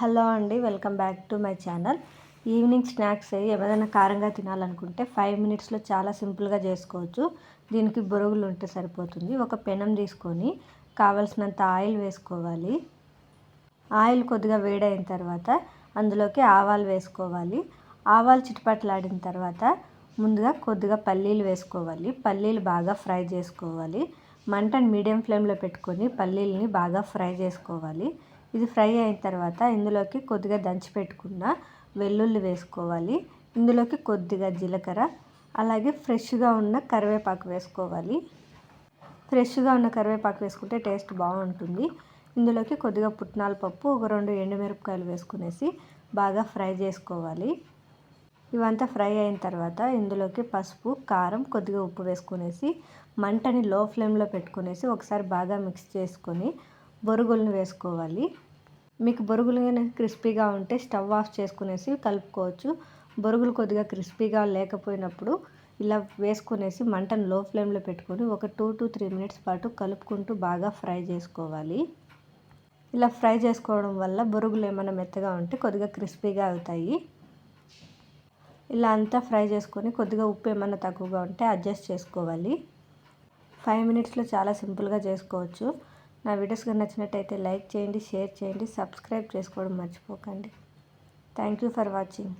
Hello అండి welcome back to my channel. Evening snacks ఏమైనా కారంగా తినాలనుకుంటే ఫైవ్ మినిట్స్లో చాలా సింపుల్గా చేసుకోవచ్చు. దీనికి బొరుగులు ఉంటే సరిపోతుంది. ఒక పెనం తీసుకొని కావలసినంత ఆయిల్ వేసుకోవాలి. ఆయిల్ కొద్దిగా వేడైన తర్వాత అందులోకి ఆవాలు వేసుకోవాలి. ఆవాలు చిటపట్లాడిన తర్వాత ముందుగా కొద్దిగా పల్లీలు వేసుకోవాలి. పల్లీలు బాగా ఫ్రై చేసుకోవాలి. మంటను మీడియం ఫ్లేమ్లో పెట్టుకొని పల్లీలని బాగా ఫ్రై చేసుకోవాలి. ఇది ఫ్రై అయిన తర్వాత ఇందులోకి కొద్దిగా దంచి పెట్టుకున్న వెల్లుల్లి వేసుకోవాలి. ఇందులోకి కొద్దిగా జీలకర్ర అలాగే ఫ్రెష్గా ఉన్న కరివేపాకు వేసుకోవాలి. ఫ్రెష్గా ఉన్న కరివేపాకు వేసుకుంటే టేస్ట్ బాగుంటుంది. ఇందులోకి కొద్దిగా పుట్నాల పప్పు ఒక రెండు ఎండుమిరపకాయలు వేసుకునేసి బాగా ఫ్రై చేసుకోవాలి. ఇవంతా ఫ్రై అయిన తర్వాత ఇందులోకి పసుపు కారం కొద్దిగా ఉప్పు వేసుకునేసి మంటని లో ఫ్లేమ్లో పెట్టుకునేసి ఒకసారి బాగా మిక్స్ చేసుకొని బొరుగులను వేసుకోవాలి. మీకు బొరుగులు క్రిస్పీగా ఉంటే స్టవ్ ఆఫ్ చేసుకునేసి కలుపుకోవచ్చు. బొరుగులు కొద్దిగా క్రిస్పీగా లేకపోయినప్పుడు ఇలా వేసుకునేసి మంటను లో ఫ్లేమ్లో పెట్టుకొని ఒక టూ టు త్రీ మినిట్స్ పాటు కలుపుకుంటూ బాగా ఫ్రై చేసుకోవాలి. ఇలా ఫ్రై చేసుకోవడం వల్ల బొరుగులు ఏమైనా మెత్తగా ఉంటే కొద్దిగా క్రిస్పీగా అవుతాయి. ఇలా అంతా ఫ్రై చేసుకొని కొద్దిగా ఉప్పు ఏమైనా తక్కువగా ఉంటే అడ్జస్ట్ చేసుకోవాలి. ఫైవ్ మినిట్స్లో చాలా సింపుల్గా చేసుకోవచ్చు. నా వీడియోస్ కనుక నచ్చినట్టయితే లైక్ చేయండి షేర్ చేయండి సబ్స్క్రైబ్ చేసుకోవడం మర్చిపోకండి. Thank you for watching.